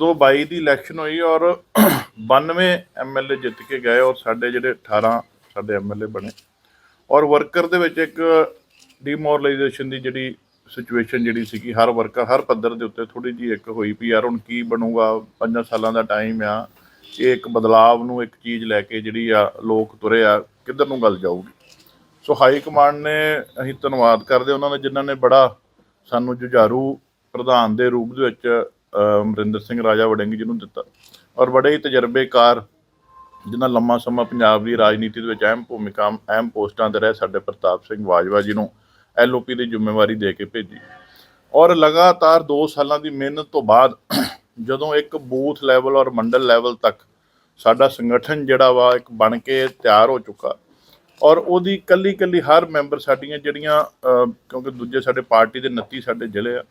ਜਦੋਂ 22 ਦੀ ਇਲੈਕਸ਼ਨ ਹੋਈ ਔਰ 92 ਐਮਐਲਏ ਜਿੱਤ ਕੇ ਗਏ ਔਰ ਸਾਡੇ ਜਿਹੜੇ 18 ਸਾਡੇ ਐਮਐਲਏ ਬਣੇ ਔਰ ਵਰਕਰ ਦੇ ਵਿੱਚ ਇੱਕ ਡੀਮੋਰਲਾਈਜੇਸ਼ਨ ਦੀ ਜਿਹੜੀ ਸਿਚੁਏਸ਼ਨ ਜਿਹੜੀ ਸੀਗੀ, ਹਰ ਵਰਕਰ ਹਰ ਪੱਧਰ ਦੇ ਉੱਤੇ ਥੋੜੀ ਜੀ ਇੱਕ ਹੋਈ ਵੀ ਯਾਰ ਹੁਣ ਕੀ ਬਣੂਗਾ, ਪੰਜਾਂ ਸਾਲਾਂ ਦਾ ਟਾਈਮ ਆ, ਇਹ ਇੱਕ ਬਦਲਾਵ ਨੂੰ ਇੱਕ ਚੀਜ਼ ਲੈ ਕੇ ਜਿਹੜੀ ਆ ਲੋਕ ਤੁਰੇ ਆ, ਕਿੱਧਰ ਨੂੰ ਗੱਲ ਜਾਊਗੀ? ਸੋ ਹਾਈ ਕਮਾਂਡ ਨੇ ਅਸੀਂ ਧੰਨਵਾਦ ਕਰਦੇ ਉਹਨਾਂ ਨੇ ਜਿਨ੍ਹਾਂ ਨੇ ਬੜਾ ਸਾਨੂੰ ਜੁਝਾਰੂ ਪ੍ਰਧਾਨ ਦੇ ਰੂਪ ਦੇ ਵਿੱਚ ਅਮਰਿੰਦਰ ਸਿੰਘ ਰਾਜਾ ਵੜਿੰਗ ਜੀ ਨੂੰ ਦਿੱਤਾ। ਔਰ ਬੜੇ ਹੀ ਤਜਰਬੇਕਾਰ ਜਿਨ੍ਹਾਂ ਲੰਮਾ ਸਮਾਂ ਪੰਜਾਬ ਦੀ ਰਾਜਨੀਤੀ ਦੇ ਵਿੱਚ ਅਹਿਮ ਭੂਮਿਕਾ, ਅਹਿਮ ਪੋਸਟਾਂ ਤੇ ਰਹੇ, ਸਾਡੇ ਪ੍ਰਤਾਪ ਸਿੰਘ ਬਾਜਵਾ ਜੀ ਨੂੰ ਐਲਓਪੀ ਦੀ ਜ਼ਿੰਮੇਵਾਰੀ ਦੇ ਕੇ ਭੇਜੀ। ਔਰ ਲਗਾਤਾਰ 2 ਸਾਲਾਂ ਦੀ ਮਿਹਨਤ ਤੋਂ ਬਾਅਦ ਜਦੋਂ ਇੱਕ ਬੂਥ ਲੈਵਲ ਔਰ ਮੰਡਲ ਲੈਵਲ ਤੱਕ ਸਾਡਾ ਸੰਗਠਨ ਜਿਹੜਾ ਵਾ ਇੱਕ ਬਣ ਕੇ ਤਿਆਰ ਹੋ ਚੁੱਕਾ। ਔਰ ਉਹਦੀ ਕੱਲੀ ਕੱਲੀ ਹਰ ਮੈਂਬਰ ਸਾਡੀਆਂ ਜਿਹੜੀਆਂ ਕਿਉਂਕਿ ਦੂਜੇ ਸਾਡੇ ਪਾਰਟੀ ਦੇ 29 ਸਾਡੇ ਜ਼ਿਲ੍ਹੇ ਆ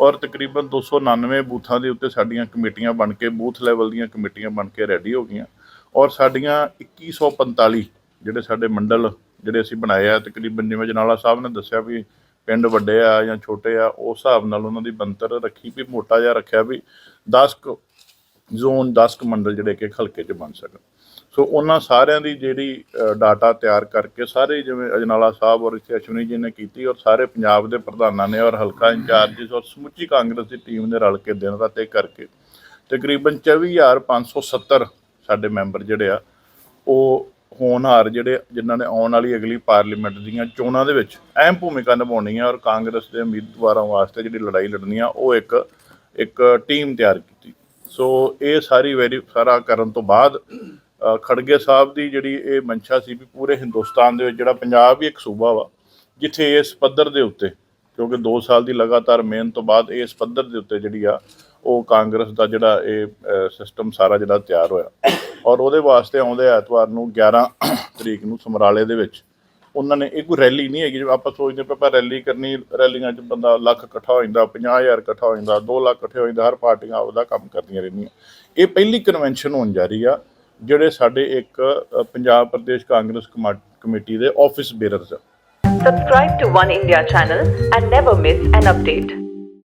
ਔਰ ਤਕਰੀਬਨ 299 ਬੂਥਾਂ ਦੇ ਉੱਤੇ ਸਾਡੀਆਂ ਕਮੇਟੀਆਂ ਬਣ ਕੇ, ਬੂਥ ਲੈਵਲ ਦੀਆਂ ਕਮੇਟੀਆਂ ਬਣ ਕੇ ਰੈਡੀ ਹੋ ਗਈਆਂ। ਔਰ ਸਾਡੀਆਂ 2145 ਜਿਹੜੇ ਸਾਡੇ ਮੰਡਲ ਜਿਹੜੇ ਅਸੀਂ ਬਣਾਏ ਆ, ਤਕਰੀਬਨ ਜਿਵੇਂ ਜਨਾਲਾ ਸਾਹਿਬ ਨੇ ਦੱਸਿਆ ਵੀ ਪਿੰਡ ਵੱਡੇ ਆ ਜਾਂ ਛੋਟੇ ਆ, ਉਸ ਹਿਸਾਬ ਨਾਲ ਉਹਨਾਂ ਦੀ ਬੰਤਰ ਰੱਖੀ ਵੀ, ਮੋਟਾ ਜਿਹਾ ਰੱਖਿਆ ਵੀ 10 ਕੁ ਜ਼ੋਨ 10 ਕਮੰਡਲ ਜਿਹੜੇ ਕਿ ਹਲਕੇ 'ਚ ਬਣ ਸਕਣ। ਸੋ ਉਹਨਾਂ ਸਾਰਿਆਂ ਦੀ ਜਿਹੜੀ ਡਾਟਾ ਤਿਆਰ ਕਰਕੇ ਸਾਰੇ ਜਿਵੇਂ ਅਜਨਾਲਾ ਸਾਹਿਬ ਔਰ ਇੱਥੇ ਅਸ਼ਵਨੀ ਜੀ ਨੇ ਕੀਤੀ ਔਰ ਸਾਰੇ ਪੰਜਾਬ ਦੇ ਪ੍ਰਧਾਨਾਂ ਨੇ ਔਰ ਹਲਕਾ ਇੰਚਾਰਜਿਸ ਔਰ ਸਮੁੱਚੀ ਕਾਂਗਰਸ ਦੀ ਟੀਮ ਨੇ ਰਲ ਕੇ ਦਿਨ ਰਾਤ ਇਹ ਕਰਕੇ ਤਕਰੀਬਨ 24570 ਸਾਡੇ ਮੈਂਬਰ ਜਿਹੜੇ ਆ, ਉਹ ਹੋਣਹਾਰ ਜਿਹੜੇ ਜਿਨ੍ਹਾਂ ਨੇ ਆਉਣ ਵਾਲੀ ਅਗਲੀ ਪਾਰਲੀਮੈਂਟ ਦੀਆਂ ਚੋਣਾਂ ਦੇ ਵਿੱਚ ਅਹਿਮ ਭੂਮਿਕਾ ਨਿਭਾਉਣੀ ਹੈ ਔਰ ਕਾਂਗਰਸ ਦੇ ਉਮੀਦਵਾਰਾਂ ਵਾਸਤੇ ਜਿਹੜੀ ਲੜਾਈ ਲੜਨੀ ਆ ਉਹ ਇੱਕ ਇੱਕ ਟੀਮ ਤਿਆਰ ਕੀਤੀ। ਸੋ ਇਹ ਸਾਰੀ ਵੈਰੀ ਸਾਰਾ ਕਰਨ ਤੋਂ ਬਾਅਦ ਖੜਗੇ ਸਾਹਿਬ ਦੀ ਜਿਹੜੀ ਇਹ ਮਨਸ਼ਾ ਸੀ ਵੀ ਪੂਰੇ ਹਿੰਦੁਸਤਾਨ ਦੇ ਵਿੱਚ ਜਿਹੜਾ ਪੰਜਾਬ ਵੀ ਇੱਕ ਸੂਬਾ ਵਾ, ਜਿੱਥੇ ਇਸ ਪੱਧਰ ਦੇ ਉੱਤੇ, ਕਿਉਂਕਿ 2 ਸਾਲ ਦੀ ਲਗਾਤਾਰ ਮਿਹਨਤ ਤੋਂ ਬਾਅਦ ਇਸ ਪੱਧਰ ਦੇ ਉੱਤੇ ਜਿਹੜੀ ਆ, ਉਹ ਕਾਂਗਰਸ ਦਾ ਜਿਹੜਾ ਇਹ ਸਿਸਟਮ ਸਾਰਾ ਜਿਹੜਾ ਤਿਆਰ ਹੋਇਆ। ਔਰ ਉਹਦੇ ਵਾਸਤੇ ਆਉਂਦੇ ਐਤਵਾਰ ਨੂੰ 11 ਤਰੀਕ ਨੂੰ ਸਮਰਾਲੇ ਦੇ ਵਿੱਚ ਉਹਨਾਂ ਨੇ, ਇਹ ਕੋਈ ਰੈਲੀ ਨਹੀਂ ਹੈਗੀ, ਜਿਵੇਂ ਆਪਾਂ ਸੋਚਦੇ ਪਏ ਆਪਾਂ ਰੈਲੀ ਕਰਨੀ ਰੈਲੀਆਂ 'ਚ ਬੰਦਾ ਲੱਖ ਇਕੱਠਾ ਹੋ ਜਾਂਦਾ 50000 ਇਕੱਠਾ ਹੋ ਜਾਂਦਾ 2 ਲੱਖ ਇਕੱਠੇ ਹੋ ਜਾਂਦਾ, ਹਰ ਪਾਰਟੀਆਂ ਆਪਦਾ ਕੰਮ ਕਰਦੀਆਂ ਰਹਿੰਦੀਆਂ ਇਹ ਪਹਿਲੀ ਕਨਵੈਨਸ਼ਨ ਹੋਣ ਜਾ ਰਹੀ ਆ, ਜਿਹੜੇ ਸਾਡੇ ਇੱਕ ਪੰਜਾਬ ਪ੍ਰਦੇਸ਼ ਕਾਂਗਰਸ ਕਮਾ- ਕਮੇਟੀ ਦੇ ਆਫਿਸ ਬੇਰਰਸ ਆ Subscribe to One India channel and never miss an update.